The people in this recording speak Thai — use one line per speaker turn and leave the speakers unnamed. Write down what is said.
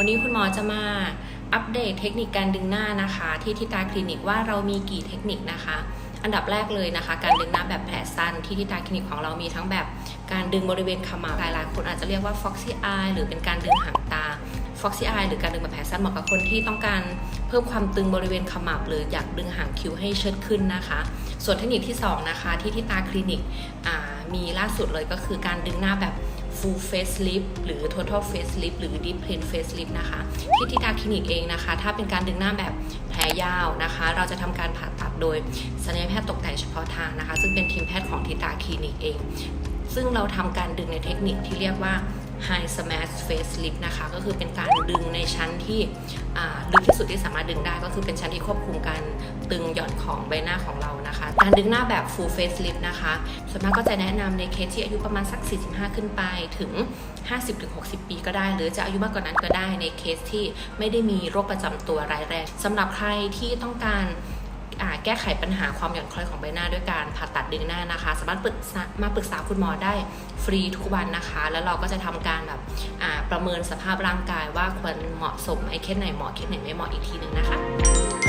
วันนี้คุณหมอจะมาอัปเดตเทคนิคการดึงหน้านะคะ ที่ทิตาคลินิกว่าเรามีกี่เทคนิคนะคะ อันดับแรกเลยนะคะ การดึงหน้าแบบแผลสั้นที่ทิตาคลินิกของเรามีทั้งแบบการดึงบริเวณขมับหลายๆคนอาจจะเรียกว่า foxy eye หรือเป็นการดึงหางตา foxy eye หรือการดึงแบบแผลสั้นเหมาะกับคนที่ต้องการเพิ่มความตึงบริเวณขมับ หรืออยากดึงหางคิ้วให้เชิดขึ้นนะคะ ส่วนเทคนิคที่สองนะคะที่ที่ตาคลินิกอ่า มีล่าสุดเลยก็คือการดึงหน้าแบบ full face lift หรือ total face lift หรือ deep plane face lift นะคะที่ทิตาคลินิกเองนะคะ ถ้าเป็นการดึงหน้าแบบแผลยาวนะคะ เราจะทำการผ่าตัดโดยศัลยแพทย์ตกแต่งเฉพาะทางนะคะ ซึ่งเป็นทีมแพทย์ของทิตาคลินิกเอง ซึ่งเราทำการดึงในเทคนิคที่เรียกว่า high smash face lift นะคะ ก็คือเป็นการดึงในชั้นที่ลึกที่สุดที่สามารถดึงได้ ก็คือเป็นชั้นที่ควบคุมการตึงหย่อนของใบหน้าของเรานะคะ การดึงหน้าแบบ full face lift นะคะส่วนมากก็จะแนะนำในเคสที่อายุประมาณสัก 45 ขึ้นไปถึง 50-60 ปีก็ได้ หรือจะอายุมากกว่านั้นก็ได้ในเคสที่ไม่ได้มีโรคประจำตัวร้ายแรงสำหรับใครที่ต้องการ แก้ไขปัญหาความหย่อนคล้อยของใบหน้าด้วยการผ่าตัดดึงหน้านะคะ สามารถปรึกษามาปรึกษาคุณหมอได้ฟรีทุกวันนะคะ แล้วเราก็จะทำการแบบประเมินสภาพร่างกายว่าควรเหมาะสมไอ้เคสไหนเหมาะเคสไหนไม่เหมาะอีกทีหนึ่งนะคะ